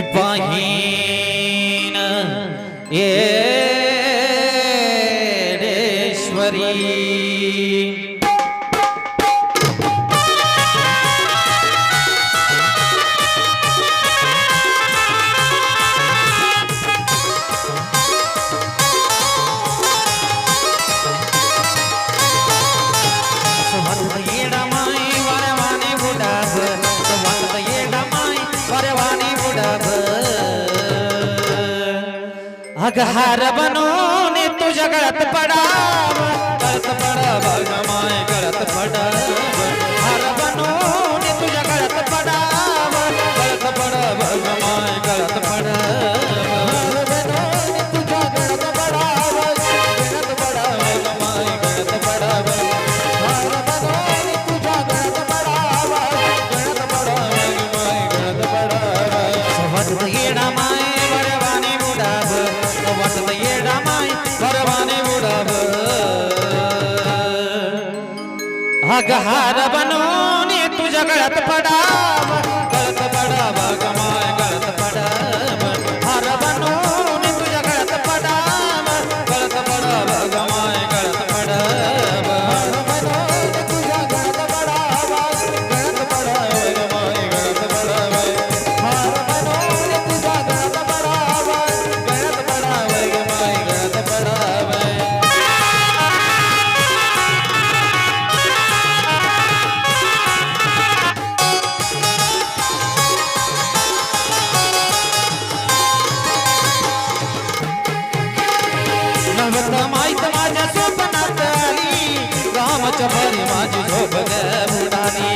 Sipahina, yeah. मग हार बनून तुझ्या गळत पडाव. गळत पडाव. अगहार बनवून तुझ्या गळ्यात पडावा. रात भरी माझी झोप उडाली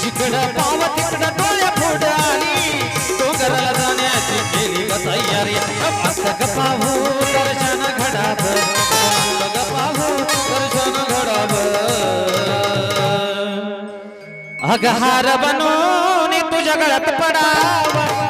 जिकडं पाव तिकडं डोळ्या फोड डोंगराला जाण्याची केली तयारी. मस्तक पाहू दर्शन घडाब मस्तक पाहू दर्शन घडाब अगहार बनून तुझ्या गळ्यात पडावा.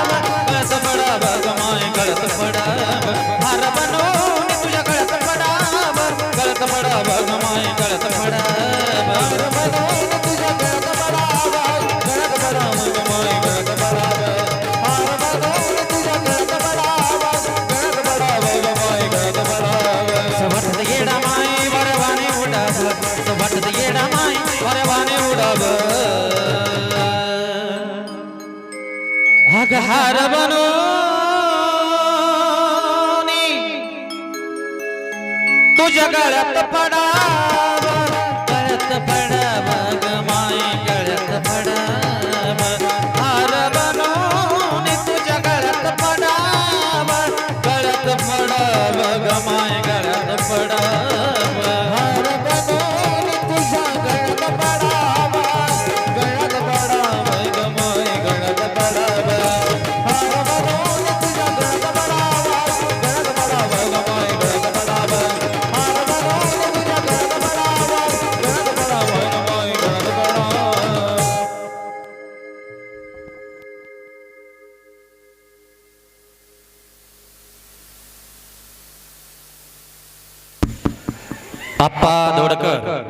हार बनून तुझ्या गळ्यात पडाव आप्पा दोडकर